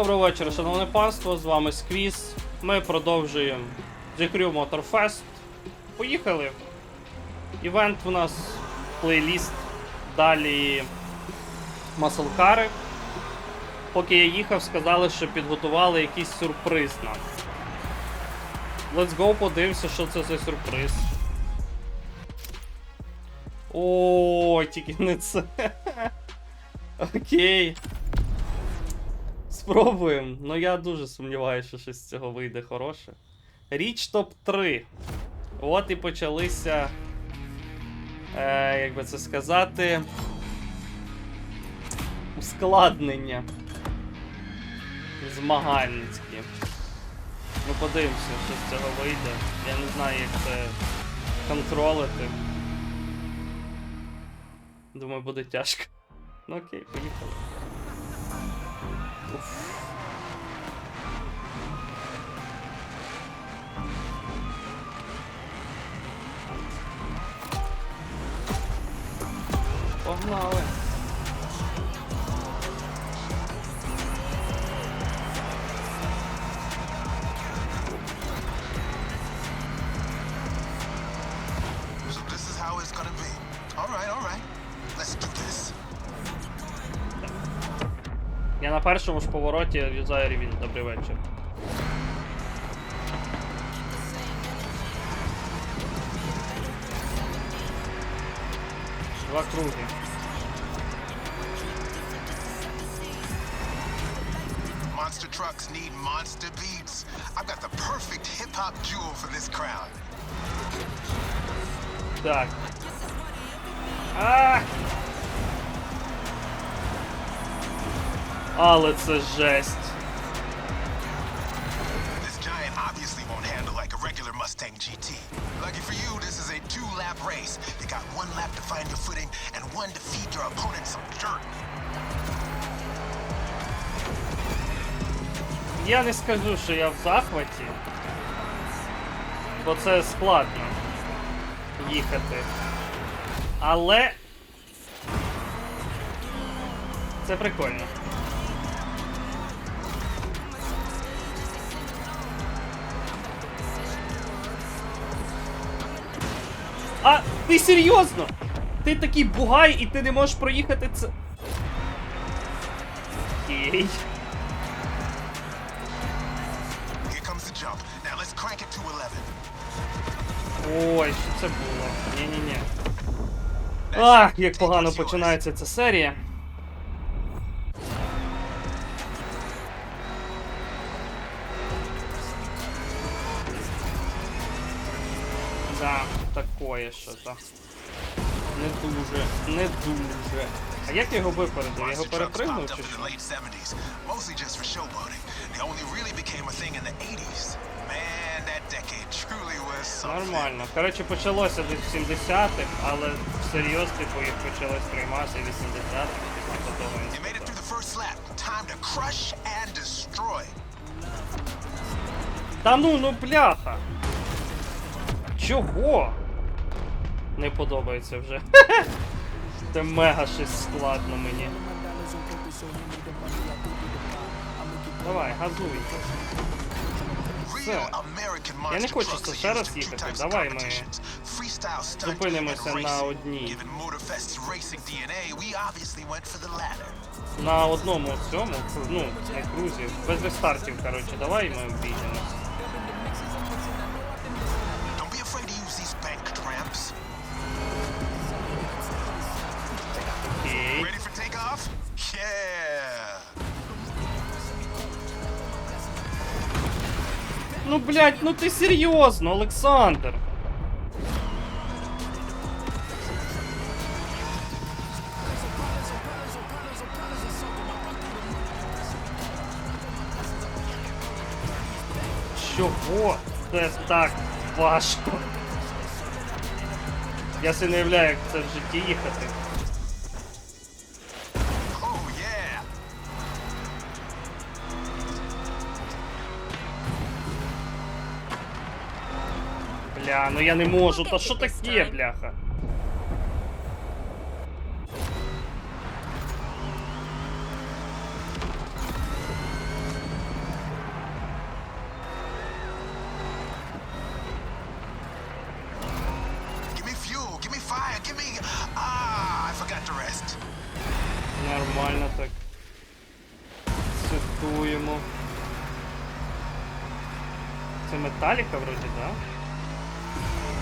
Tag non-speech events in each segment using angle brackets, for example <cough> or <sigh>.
Доброго вечора, шановне панство, з вами Сквіз. Ми продовжуємо The Crew Motorfest. Поїхали. Івент у нас плейліст. Далі маслкари. Поки я їхав, сказали, що підготували якийсь сюрприз нам. Let's go, подивимося, що це за сюрприз. О, тільки не це. <laughs> Окей. Спробуємо. Ну я дуже сумніваюся, що щось з цього вийде хороше. Річ топ 3. От і почалися. Е, як би це сказати. Ускладнення. Змагальницькі. Ну подивимося, що з цього вийде. Я не знаю, як це контролити. Думаю, буде тяжко. Ну окей, поїхали. This. Я на першому ж повороті юзаю рівень. Добрий вечір. Два круги. Monster trucks need monster beats. I've got the perfect hip hop jewel for this crowd. Так. А! Але це жесть. This giant obviously won't handle like a regular Mustang GT. Two-lap race. You got one lap to find your footing and one to feed your opponent some dirt. Я не скажу, що я в захваті, бо це складно їхати. Але це прикольно. А ти серйозно? Ти такий бугай і ти не можеш проїхати це. Окей. Here comes the jump. Now let's crank it to 11. Ой, що це було? Ні-ні-ні. Ах, як погано починається ця серія. Такое що-то. Не дуже, не дуже. А як я його випередив? Я його перепригнув чи що? late 70s, mostly just for showboating. They only really became a thing in the 80s. Man, that decade truly was something. Нормально. Коротше, почалося десь в 70-х, але всерйоз, типу, їх почали сприйматися в 80-х, типу, до того інституту. Та ну, ну бляха. Чого? Не подобається вже. <laughs> Це мега щось складно мені. Давай, газуй. American Я не хочу це ще раз їхати. Давай ми зупинимося на одній. На одному цьому, ну, на крузі. Без рестартів, коротше, давай ми обійдемось. Ну, блядь, ну ти серйозно, Олександр. Чого це так важко? Я си не уявляю, як це. Бля, ну я не можу. Та що таке, бляха? Нормально так. Сифтуємо. Це металіка вроді, да?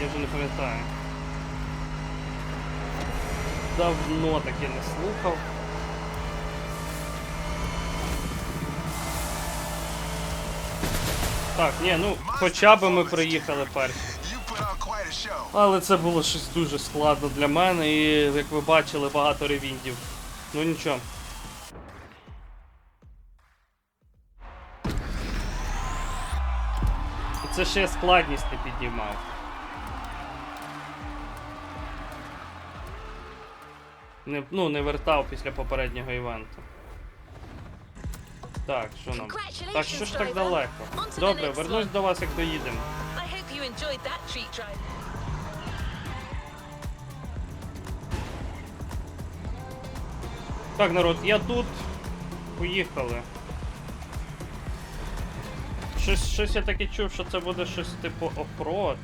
Я вже не пам'ятаю. Давно таке не слухав. Так, ні, ну хоча б ми приїхали перші. Але це було щось дуже складно для мене і, як ви бачили, багато ревіндів. Ну нічого. Це ще складність не піднімав. Не, ну, не вертав після попереднього івенту. Так, що нам? Так, що ж так далеко? Добре, вернусь до вас, як доїдемо. Так, народ, я тут. Поїхали. Щось, щось я таки чув, що це буде щось типу оффроад.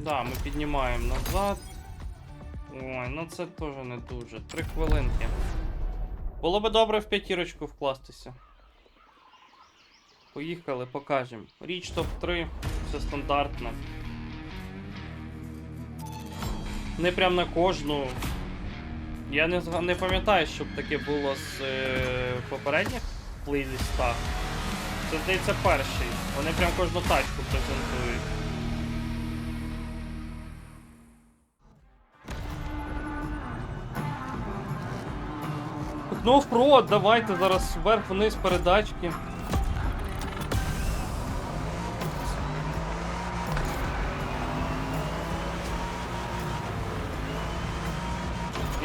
Да, ми піднімаємо назад. Ой, ну це теж не дуже. Три хвилинки. Було би добре в п'ятірочку вкластися. Поїхали, покажемо. Річ топ-3, все стандартно. Не прям на кожну. Я не, не пам'ятаю, щоб таке було з е, попередніх плейлістах. Це здається перший. Вони прям кожну тачку презентують. Ну, оффроад, давайте зараз вверх-вниз передачки.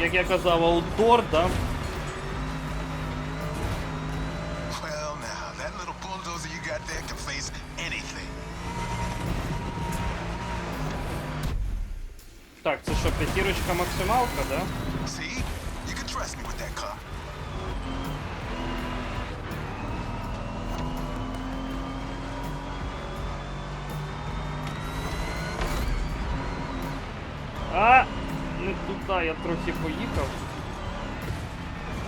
Як я казав, аутдор, да? Так, це що, п'ятірочка максималка, да? See? You can trust me with that car. А, не туди, я трохи поїхав.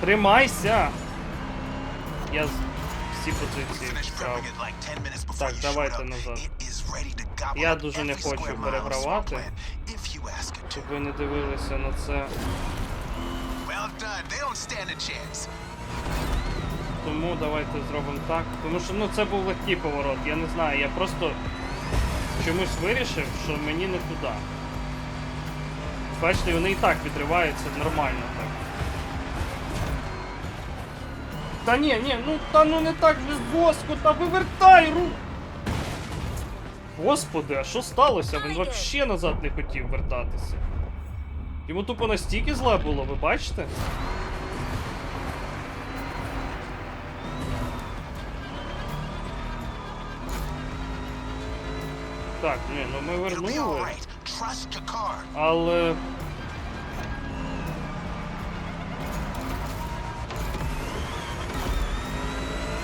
Тримайся! Я всі позиції взяв. prepping it like 10 minutes before Так, давайте назад. Я дуже не хочу перегравати. Щоб ви не дивилися на це. Тому давайте зробимо так. Тому що ну це був легкий поворот. Я не знаю, я просто чомусь вирішив, що мені не туди. Бачите, вони і так відриваються нормально так. Та ні, ні, ну та ну не так же жорстко, та вивертай ру. Господи, а що сталося? Він взагалі назад не хотів вертатися. Йому тупо настільки зле було, ви бачите? Так, ні, ну ми вернули, але.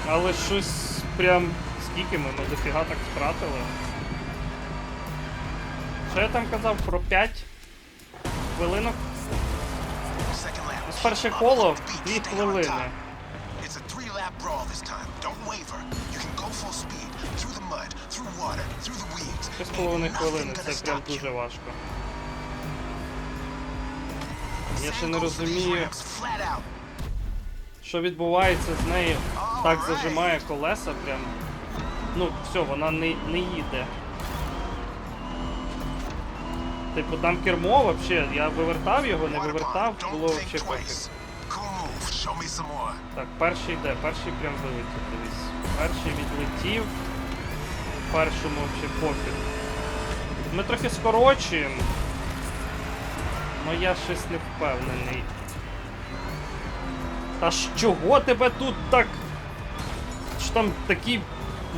Але щось прям. Скільки ми? Ми дофіга так втратили. Що я там казав про 5 хвилинок? З перше коло on the beat, 2 stay on хвилини. Don't waver. You can go full speed through the mud, through water, through the weeds. Три з Ain't половиною nothing хвилини, це прям дуже важко. Я ще не розумію, що відбувається з нею. Так зажимає колеса прям. Ну, все, вона не, не їде. Типу там кермо вообще, я вивертав його, не вивертав, було вообще пофіг. Так, перший йде, перший прям вилетів, дивись. Перший відлетів. Першому взагалі пофіг. Ми трохи скорочуємо. Ну я щось не впевнений. Та ж чого тебе тут так. Що там такий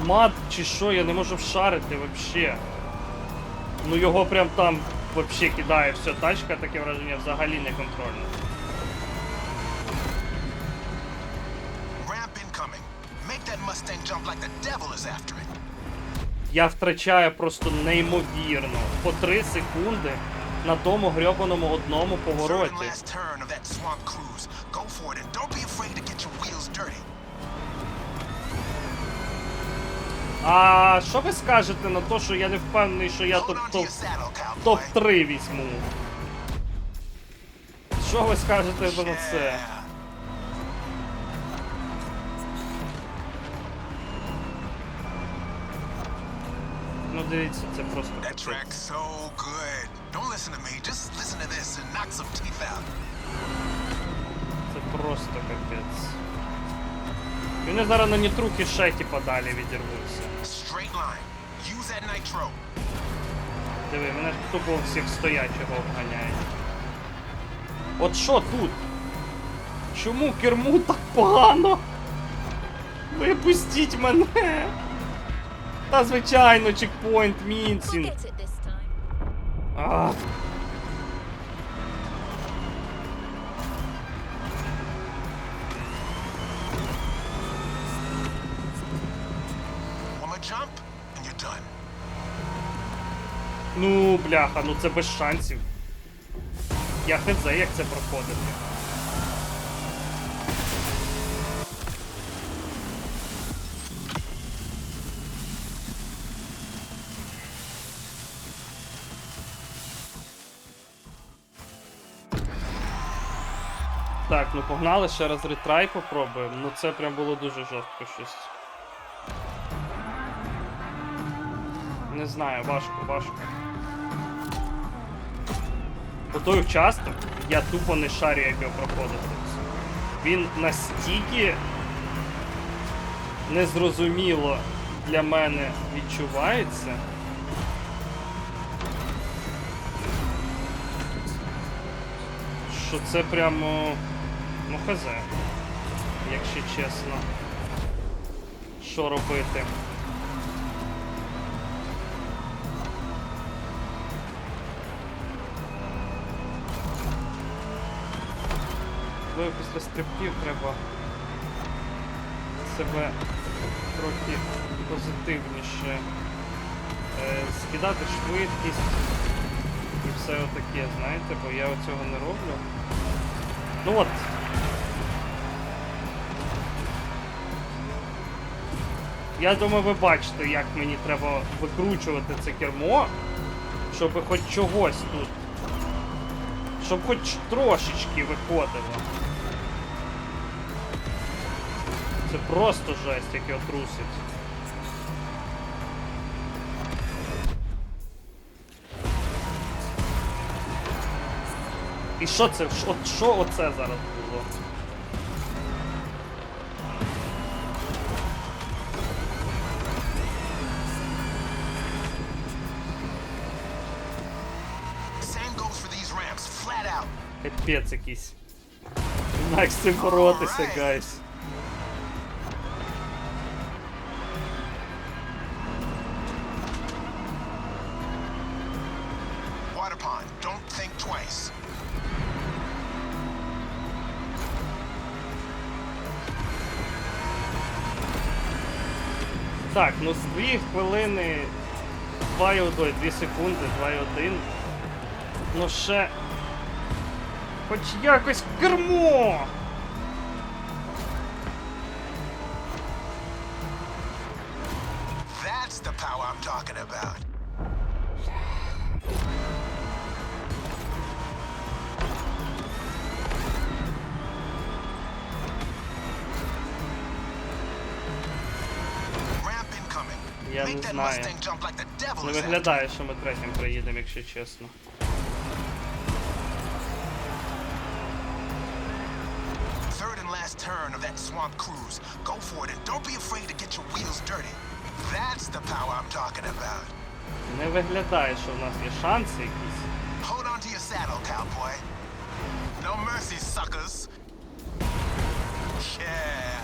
мат чи що, я не можу вшарити вообще. Ну його прям там вообще кидає все, тачка, таке враження взагалі не контрольна. Ramp incoming. Make that Mustang jump like the devil is after it. Я втрачаю просто неймовірно. По 3 секунди. на тому грьобаному одному повороті. А що ви скажете на те, що я не впевнений, що я топ on to топ your saddle, cowboy. топ 3 візьму. Що ви скажете на це? Дивіться, це просто That track's so good. Don't listen to me. Just listen to this and knock some teeth out. Це просто капець. Вони зараз на нітрухи ще типа далі відірвуться. Straight line. Use that nitro. Диви, мене тупо всіх стоячого обганяють. От що тут? Чому керму так погано? Випустіть мене! Та звичайно, чекпоінт, this. Ах. Ну, бляха, ну це без шансів. Я хз, як це проходити. Так, ну погнали, ще раз ретрай попробуємо. Ну це прям було дуже жорстко щось. Не знаю, важко, важко. По той участок я тупо не шарю, як його проходити. Він настільки незрозуміло для мене відчувається. Що це прямо. Хз. Якщо чесно. Що робити? Можливо, після стрибків треба себе трохи позитивніше е, скидати швидкість і все отаке, знаєте, бо я цього не роблю. Ну от. Я думаю, ви бачите, як мені треба викручувати це кермо, щоб хоч чогось тут щоб хоч трошечки виходило. Це просто жесть, як його трусить. І що це? От що оце зараз Капець якийсь. Як з цим боротися, гайс. Так, ну з 2 хвилини 2,1, 2 секунди, 2,1. Ну ще. Хоч якось кермо! That's the power I'm talking about. Я не знаю. Не виглядає, що ми третім приїдемо, якщо чесно. and last turn of that swamp cruise. Go for it and don't be afraid to get your wheels dirty. That's the power I'm talking about. Не виглядає, що в нас є шанси якісь. Hold on to your saddle, cowboy. No mercy, suckers. Yeah.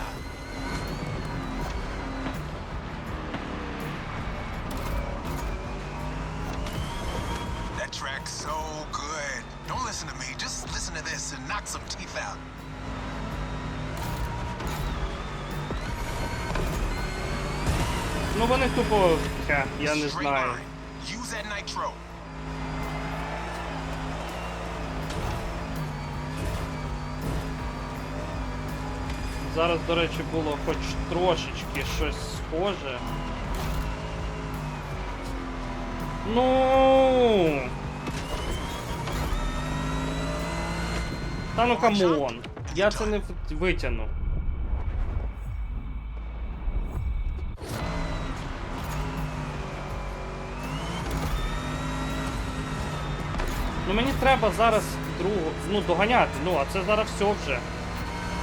That track's so good. Don't listen to me. Just listen to this and knock some teeth out. Ну вони тупо. Ха, я не знаю. Зараз, до речі, було хоч трошечки щось схоже. Ну. Та ну камон. Я це не витягну. Мені треба зараз другу, ну доганяти, ну а це зараз все вже.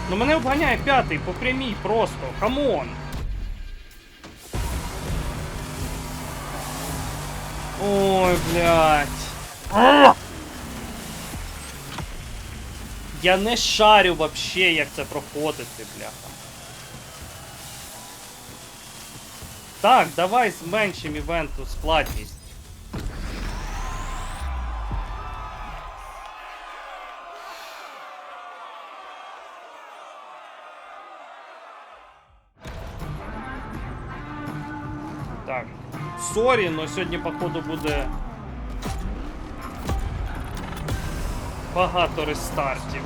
Ну мене обганяє п'ятий по прямій просто. Камон. Ой, блядь. Я не шарю вообще, як це проходити, бляха. Так, давай зменшимо івенту складність. Сорі, но сьогодні, походу, буде. Багато рестартів.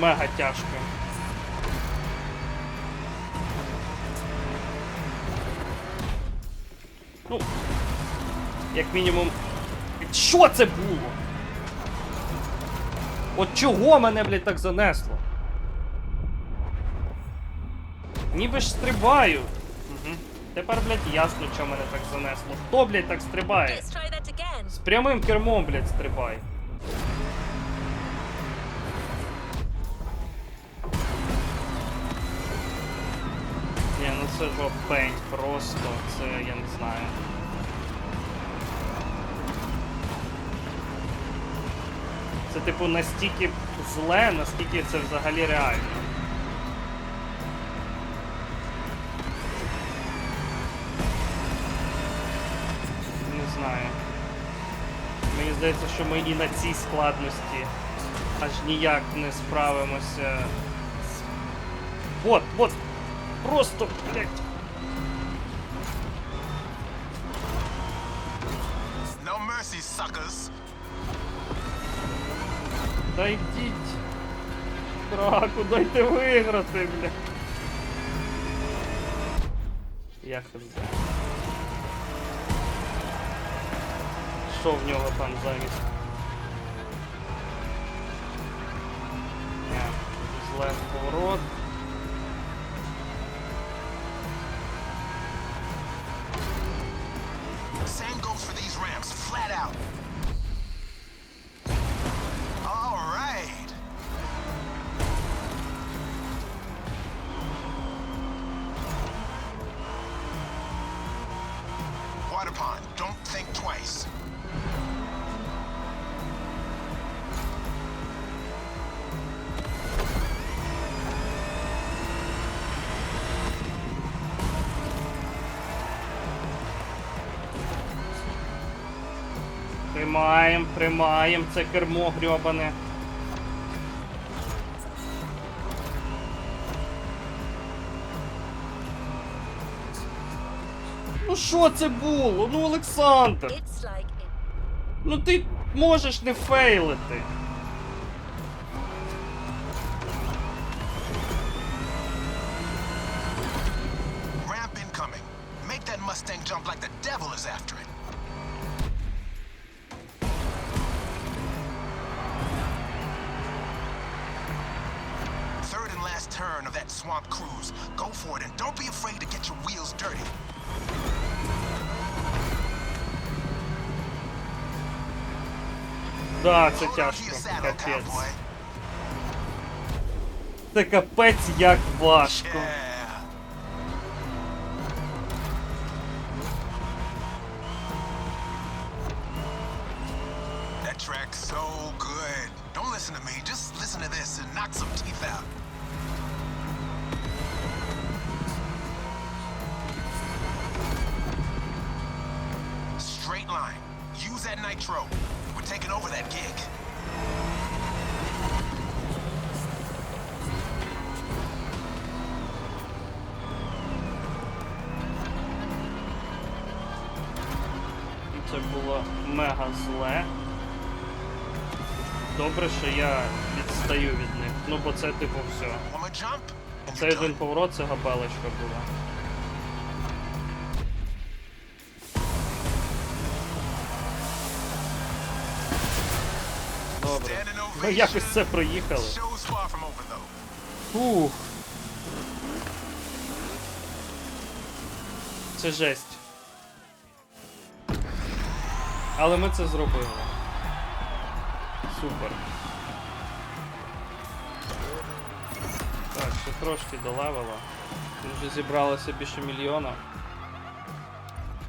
Мега тяжко. Ну, як мінімум. Що це було? От чого мене, блядь, так занесло? Ніби ж стрибаю. Угу. Тепер, блядь, ясно, чого мене так занесло. Хто, блядь, так стрибає? З прямим кермом, блядь, стрибай. Ні, ну це ж опень просто, це я не знаю. Це типу настільки зле, наскільки це взагалі реально. Не знаю. Мені здається, що ми і на цій складності аж ніяк не справимося. Вот, вот. Просто, блядь. No mercy, suckers. Та йдіть. Траку, дайте виграти, бля. Я хз. Що в нього там замість? Pond, don't think twice. Тримаєм, тримаєм, це кермо грьобане. що це було? Ну, Олександр! It's like it. Ну ти можеш не фейлити. Ramp incoming. Make that Mustang jump like the devil is after it. Third and last turn of that swamp cruise. Go for it and don't be afraid to get your wheels dirty. Да, це Hold on to тяжко. your saddle, Капець. cowboy. Це капець як важко. Yeah. That track's so good. Don't listen to me. Just listen to this and knock some teeth out. Мега зле. Добре, що я відстаю від них. Ну бо це типу все. Цей один поворот це габелочка була. Добре. Ми якось це проїхали. Фух. Це жесть. Але ми це зробили. Супер. Так, ще трошки до левела. Вже зібралося більше мільйона.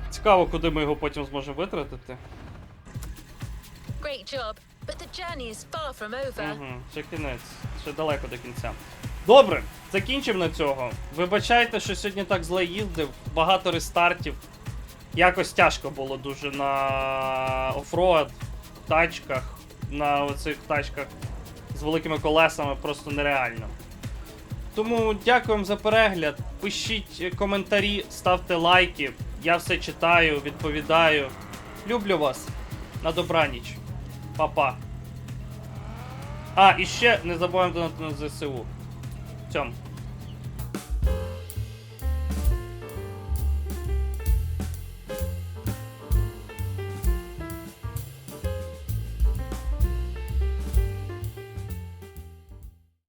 Цікаво, куди ми його потім зможемо витратити. Great job, but the journey is far from over. Угу, ще кінець, ще далеко до кінця. Добре, закінчимо на цього. Вибачайте, що сьогодні так зле їздив, багато рестартів. Якось тяжко було дуже на офроад, тачках, на оцих тачках з великими колесами просто нереально. Тому дякуємо за перегляд. Пишіть коментарі, ставте лайки. Я все читаю, відповідаю. Люблю вас. На добраніч. Па-па. А, і ще не забуваємо донати на ЗСУ. Цьому.